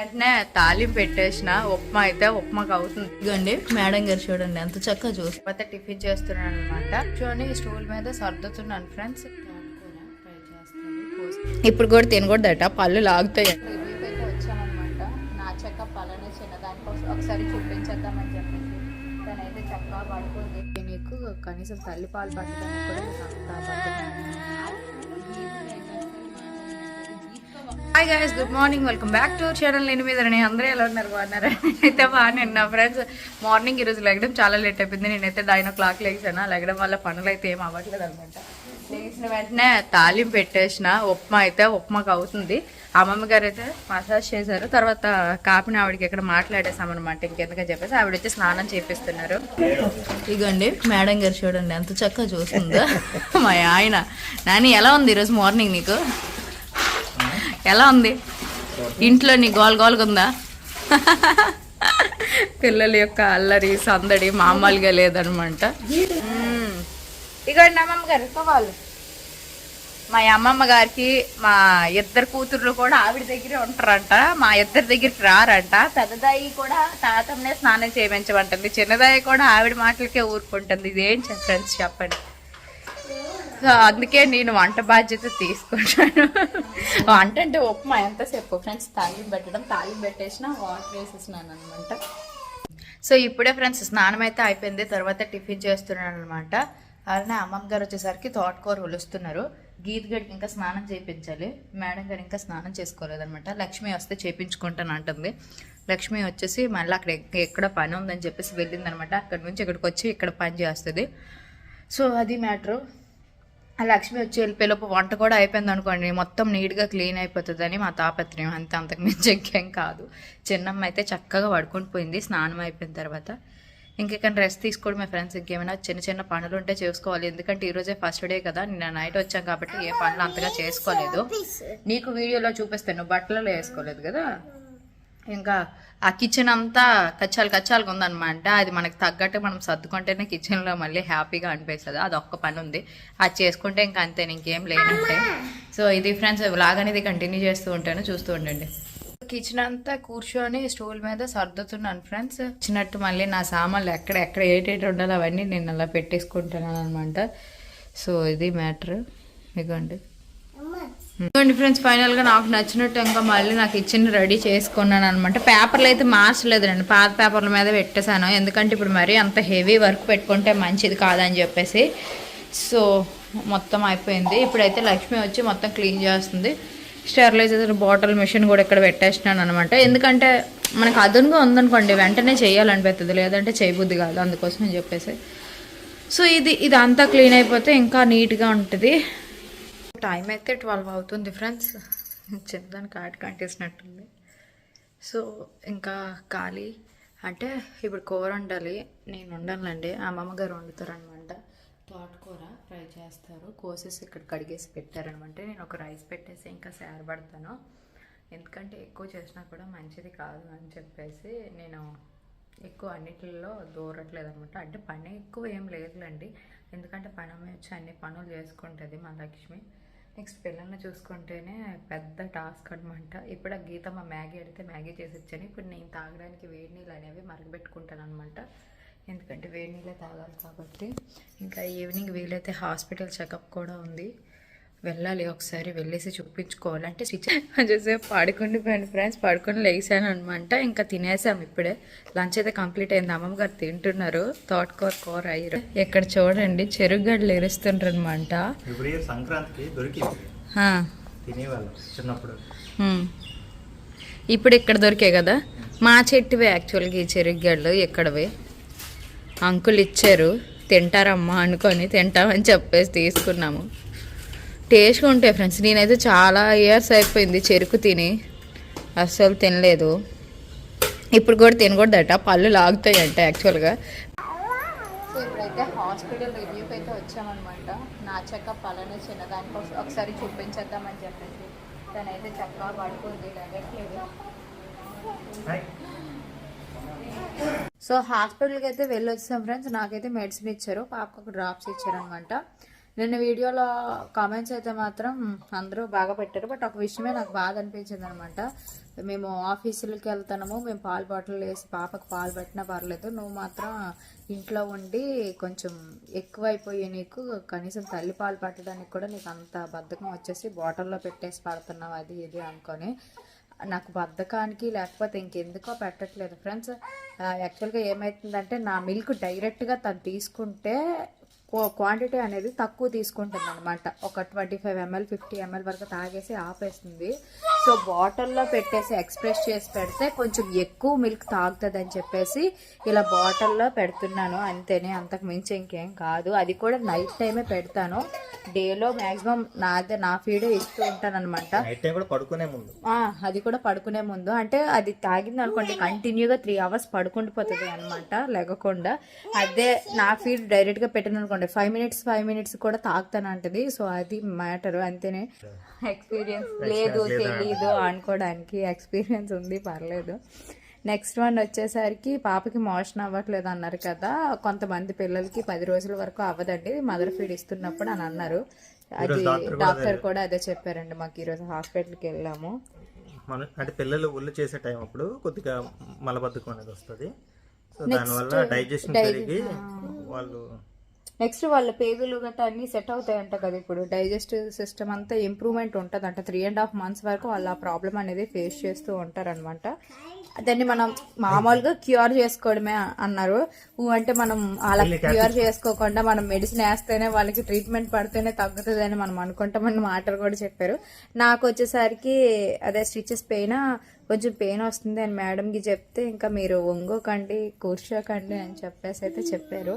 వెంటనే తాలింపు పెట్టేసిన ఉప్మా అయితే ఉప్మాకి అవుతుంది. ఇదిగోండి మేడం గారు చూడండి ఎంత చక్కగా చూసి తర్వాత టిఫిన్ చేస్తున్నాను అనమాట కూర్చొని స్టూల్ మీద సర్దుతున్నాను ఫ్రెండ్స్. ఇప్పుడు కూడా తినకూడదట పళ్ళు లాగుతాయి. వచ్చామన్నమాట నా చెక్క పళ్ళనే చిన్నదానికోసం ఒకసారి చూపించేద్దామని చెప్పేసి తనైతే చక్కగా పడుకుంది. నీకు కనీసం తల్లి పాలు పట్టడానికి కూడా hi guys good morning welcome back to channel నేను మీద నేను అందరూ ఎలా ఉన్నారు? బాగున్నారా? అయితే బాగానే నా ఫ్రెండ్స్ మార్నింగ్ ఈరోజు లెగడం చాలా లేట్ అయిపోయింది. నేనైతే నైన్ ఓ క్లాక్ లేచాను. లెగడం వల్ల పనులు అయితే ఏం అవ్వట్లేదు అనమాట లేచిన వెంటనే తాలింపు పెట్టేసిన. ఉప్మా అయితే ఉప్మాకు అవుతుంది. అమ్మమ్మ గారు అయితే మసాజ్ చేశారు. తర్వాత కాపిని ఆవిడకి ఇక్కడ మాట్లాడేసాం అనమాట ఇంకెందుకని చెప్పేసి ఆవిడ వచ్చి స్నానం చేపిస్తున్నారు. ఇదిగోండి మేడం గారు చూడండి ఎంత చక్కగా చూస్తుందో. మా ఆయన. నాని ఎలా ఉంది ఈరోజు మార్నింగ్ నీకు? ఎలా ఉంది? ఇంట్లో నీ గోల్ గోల్గా ఉందా? పిల్లల యొక్క అల్లరి సందడి మామూలుగా లేదనమాట. ఇగోండి అమ్మమ్మ గారు వాళ్ళు మా అమ్మమ్మ గారికి మా ఇద్దరు కూతుర్లు కూడా ఆవిడ దగ్గరే ఉంటారంట. మా ఇద్దరి దగ్గరికి రారంట. పెద్దదాయి కూడా తాతమ్మనే స్నానం చేయించమంటుంది. చిన్నదాయి కూడా ఆవిడ మాటలకే ఊరుకుంటుంది. ఇదేం ఫ్రెండ్స్ చెప్పండి. సో అందుకే నేను వంట బాధ్యత తీసుకుంటాను వంట అంటే ఉప్మా ఎంతసేపు? ఫ్రెండ్స్ తాలింపు పెట్టడం తాలింపు పెట్టేసిన వాటర్ వేసేసినాను అనమాట సో ఇప్పుడే ఫ్రెండ్స్ స్నానం అయితే అయిపోయింది. తర్వాత టిఫిన్ చేస్తున్నాను అనమాట అలానే అమ్మమ్మ గారు వచ్చేసరికి తోటకూర ఒలుస్తున్నారు. గీత గడికి ఇంకా స్నానం చేయించాలి. మేడం గారు ఇంకా స్నానం చేసుకోలేదన్నమాట. లక్ష్మి వస్తే చేయించుకుంటాను అంటుంది. లక్ష్మి వచ్చేసి మళ్ళీ అక్కడ ఎక్క- ఎక్కడ పని ఉందని చెప్పేసి వెళ్ళిందనమాట అక్కడ నుంచి ఇక్కడికి వచ్చి ఇక్కడ పని చేస్తుంది. సో అది మ్యాటరు. లక్ష్మి వచ్చి వెళ్ళిపోయేలోపు వంట కూడా అయిపోయింది అనుకోండి మొత్తం నీట్గా క్లీన్ అయిపోతుందని మా తాపత్రయం. అంతే అంతకు మించి ఇంకేం కాదు. చిన్నమ్మ అయితే చక్కగా పడుకొని పోయింది స్నానం అయిపోయిన తర్వాత. ఇంకెక్కడ రెస్ట్ తీసుకోవడం మా ఫ్రెండ్స్ ఇంకేమైనా చిన్న చిన్న పనులు ఉంటే చేసుకోవాలి. ఎందుకంటే ఈరోజే ఫస్ట్ డే కదా నిన్న నైట్ వచ్చాం కాబట్టి ఏ పనులు అంతగా చేసుకోలేదు. నీకు వీడియోలో చూపిస్తాను బట్టలలో వేసుకోలేదు కదా? ఇంకా ఆ కిచెన్ అంతా కచ్చాలు కచ్చాలుగా ఉందన్నమాట. అది మనకి తగ్గట్టు మనం సర్దుకుంటేనే కిచెన్లో మళ్ళీ హ్యాపీగా అనిపిస్తుంది. అది ఒక్క పని ఉంది. అది చేసుకుంటే ఇంకా అంతే ఇంకేం లేనంటే సో ఇది ఫ్రెండ్స్ వ్లాగ్ అనేది కంటిన్యూ చేస్తూ ఉంటాను. చూస్తూ ఉండండి. కిచెన్ అంతా కూర్చొని స్టూల్ మీద సర్దుతున్నాను ఫ్రెండ్స్ వచ్చినట్టు మళ్ళీ నా సామాన్లు ఎక్కడ ఎక్కడ ఏటేటి ఉండాలో అవన్నీ నేను అలా పెట్టేసుకుంటున్నాను అనమాట సో ఇది మ్యాటర్ ఇదిగోండి ఇదిగోండి ఫ్రెండ్స్ ఫైనల్గా నాకు నచ్చినట్టు ఇంకా మళ్ళీ నాకు ఇచ్చిన రెడీ చేసుకున్నాను అనమాట పేపర్లు అయితే మార్చలేదండి పాత పేపర్ల మీద పెట్టేశాను. ఎందుకంటే ఇప్పుడు మరీ అంత హెవీ వర్క్ పెట్టుకుంటే మంచిది కాదని చెప్పేసి. సో మొత్తం అయిపోయింది. ఇప్పుడైతే లక్ష్మి వచ్చి మొత్తం క్లీన్ చేస్తుంది. స్టెరిలైజర్ బాటిల్ మిషన్ కూడా ఇక్కడ పెట్టేసినాను అనమాట ఎందుకంటే మనకు అదునుగా ఉందనుకోండి వెంటనే చేయాలనిపిస్తుంది. లేదంటే చేయబుద్ధి కాదు అందుకోసం అని చెప్పేసి. సో ఇది ఇదంతా క్లీన్ అయిపోతే ఇంకా నీట్గా ఉంటుంది. టైం అయితే ట్వెల్వ్ అవుతుంది ఫ్రెండ్స్. చెప్దానికి ఆట కంటేసినట్టుంది సో ఇంకా ఖాళీ. అంటే ఇప్పుడు కూర వండాలి. నేను వండాలండి అమ్మమ్మ గారు వండుతారనమాట. తోటకూర ఫ్రై చేస్తారు. కోసేసి ఇక్కడ కడిగేసి పెట్టారనమాట. నేను ఒక రైస్ పెట్టేసి ఇంకా సేరబడతాను ఎందుకంటే ఎక్కువ చేసినా కూడా మంచిది కాదు అని చెప్పేసి నేను ఎక్కువ అన్నిటిలో దూరట్లేదు అనమాట అంటే పని ఎక్కువ ఏం లేదులేండి. ఎందుకంటే పని వచ్చి అన్ని పనులు చేసుకుంటుంది మా లక్ష్మి. నెక్స్ట్ పిల్లల్ని చూసుకుంటేనే పెద్ద టాస్క్ అనమాట ఇప్పుడు ఆ గీతమ్మ మ్యాగీ అడిగితే మ్యాగీ చేసి ఇచ్చాను. ఇప్పుడు నేను తాగడానికి వేడి నీళ్ళు అనేవి మరగబెట్టుకుంటాను అనమాట ఎందుకంటే వేడి నీళ్ళే తాగాలి కాబట్టి. ఇంకా ఈవినింగ్ వీలైతే హాస్పిటల్ చెకప్ కూడా ఉంది. వెళ్ళాలి ఒకసారి వెళ్ళేసి చూపించుకోవాలి. అంటే స్విచ్ పడుకుని పోయాను ఫ్రెండ్స్. పడుకొని లేచాను అనమాట ఇంకా తినేసాం ఇప్పుడే. లంచ్ అయితే కంప్లీట్ అయింది. అమ్మమ్మ గారు తింటున్నారు. తోటకూర కూర అయ్యారు. ఇక్కడ చూడండి చెరుగడ్డలు ఎరుస్తుండ్రు అనమాట సంక్రాంతికి దొరికింది. చిన్నప్పుడు. ఇప్పుడు ఇక్కడ దొరికాయి కదా? మా చెట్టువే యాక్చువల్గా ఈ చెరుగడ్డలు ఇక్కడవే అంకుల్ ఇచ్చారు. తింటారమ్మా అనుకొని తింటామని చెప్పేసి తీసుకున్నాము. టేస్ట్గా ఉంటాయి ఫ్రెండ్స్. నేనైతే చాలా ఇయర్స్ అయిపోయింది చెరుకు తిని. అస్సలు తినలేదు. ఇప్పుడు కూడా తినకూడదట పళ్ళు లాగుతాయి అంట యాక్చువల్గా. సో ఇప్పుడైతే హాస్పిటల్ రివ్యూకి అయితే వచ్చామన్నమాట. నా చెకప్ అలానే చిన్నదానికోసం ఒకసారి చూపించేద్దామని చెప్పేసి. తనైతే చక్కగా పడుకుంది. డైరెక్ట్గా. సో హాస్పిటల్కి అయితే వెళ్ళొచ్చాం ఫ్రెండ్స్. నాకైతే మెడిసిన్ ఇచ్చారు. పాపకు డ్రాప్స్ ఇచ్చారనమాట నిన్న వీడియోలో కామెంట్స్ అయితే మాత్రం అందరూ బాగా పెట్టారు. బట్ ఒక విషయమే నాకు బాధ అనిపించింది అనమాట మేము ఆఫీసులకి వెళ్తున్నాము. మేము పాలు బాటిల్ వేసి పాపకు పాలు పెట్టినా పర్లేదు. నువ్వు మాత్రం ఇంట్లో ఉండి కొంచెం ఎక్కువైపోయి నీకు కనీసం తల్లి పాలు పట్టడానికి కూడా నీకు అంత బద్ధకం వచ్చేసి బాటిల్లో పెట్టేసి పడుతున్నావు. అది ఇది అనుకొని నాకు బద్ధకానికి లేకపోతే ఇంకెందుకో పెట్టట్లేదు. ఫ్రెండ్స్ యాక్చువల్గా ఏమవుతుందంటే నా మిల్క్ డైరెక్ట్గా తను తీసుకుంటే క్వాంటిటీ అనేది తక్కువ తీసుకుంటుంది అనమాట ఒక twenty five ml fifty ml వరకు తాగేసి ఆపేస్తుంది. సో బాటిల్లో పెట్టేసి ఎక్స్ప్రెస్ చేసి పెడితే కొంచెం ఎక్కువ మిల్క్ తాగుతుంది అని చెప్పేసి ఇలా బాటిల్లో పెడుతున్నాను. అంతేనే అంతకు మించి ఇంకేం కాదు. అది కూడా నైట్ టైమే పెడతాను. డేలో మ్యాక్సిమం నాదే నా ఫీడే ఇస్తూ ఉంటాను అనమాట అది కూడా పడుకునే ముందు. అంటే అది తాగింది అనుకోండి కంటిన్యూగా త్రీ అవర్స్ పడుకుండిపోతుంది అనమాట లేకుండా అదే నా ఫీడ్ డైరెక్ట్గా పెట్టిన అనుకోండి ఫైవ్ మినిట్స్ ఫైవ్ మినిట్స్ కూడా తాగుతానంటది. సో అది మ్యాటర్ అంతేనే. ఎక్స్పీరియన్స్ లేదు తెలీదు అనుకోవడానికి ఎక్స్పీరియన్స్ ఉంది పర్లేదు. నెక్స్ట్ వన్ వచ్చేసరికి పాపకి మోషన్ అవ్వట్లేదు అన్నారు కదా. కొంతమంది పిల్లలకి పది రోజుల వరకు అవ్వదండి. మదర్ ఫీడ్ ఇస్తున్నప్పుడు అని అన్నారు. అది డాక్టర్ కూడా అదే చెప్పారండి. మాకు ఈరోజు హాస్పిటల్కి వెళ్ళాము. మన అంటే పిల్లలు ఒళ్ళు చేసే టైం అప్పుడు కొద్దిగా మలబద్ధకం అనేది వస్తుంది. సో దానివల్ల డైజెషన్ పెరిగి వాళ్ళు నెక్స్ట్ వాళ్ళ పేగులు గట్రా అన్ని సెట్ అవుతాయంట కదా ఇప్పుడు. డైజెస్టివ్ సిస్టమ్ అంతా ఇంప్రూవ్మెంట్ ఉంటుంది అంట త్రీ అండ్ హాఫ్ మంత్స్ వరకు వాళ్ళు ఆ ప్రాబ్లం అనేది ఫేస్ చేస్తూ ఉంటారనమాట దాన్ని మనం మామూలుగా క్యూర్ చేసుకోవడమే అన్నారు. అంటే మనం అలా క్యూర్ చేసుకోకుండా మనం మెడిసిన్ వేస్తేనే వాళ్ళకి ట్రీట్మెంట్ పడితేనే తగ్గుతుంది అని మనం అనుకుంటామని మాటలు కూడా చెప్పారు. నాకు వచ్చేసరికి అదే స్టిచెస్ పెయిన్ కొంచెం పెయిన్ వస్తుంది అని మేడంకి చెప్తే ఇంకా మీరు ఒంగోకండి కూర్చోకండి అని చెప్పేసి అయితే చెప్పారు.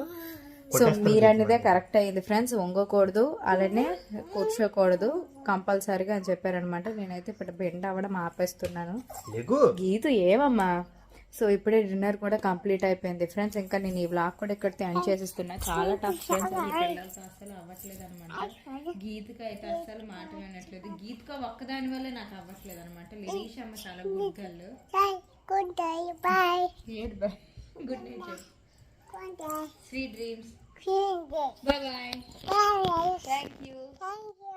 సో మీరు అనేదే కరెక్ట్ అయింది ఫ్రెండ్స్ వంగకూడదు అలానే కూర్చోకూడదు కంపల్సరీగా అని చెప్పారనమాట. నేనైతే ఇప్పుడు బెండ్ అవ్వడం ఆపేస్తున్నాను. గీతు ఏమమ్మా సో ఇప్పుడే డిన్నర్ కూడా కంప్లీట్ అయిపోయింది. ఫ్రెండ్స్ ఇంకా నేను ఈ వ్లాగ్ కూడా ఇక్కడ ఎండ్ చేసిస్తున్నా. చాలా టఫ్ ఫ్రెండ్స్ అసలు అవ్వట్లేదు అనమాట గీతకు అయితే అసలు మాట వినట్లేదు. గీతక ఒక్కదాని వల్ల నాకు అవ్వట్లేదు అనమాట లిరీష్ అమ్మ చాలా good girl. Good bye good night. Sweet dreams Bye bye. Thank you. Thank you.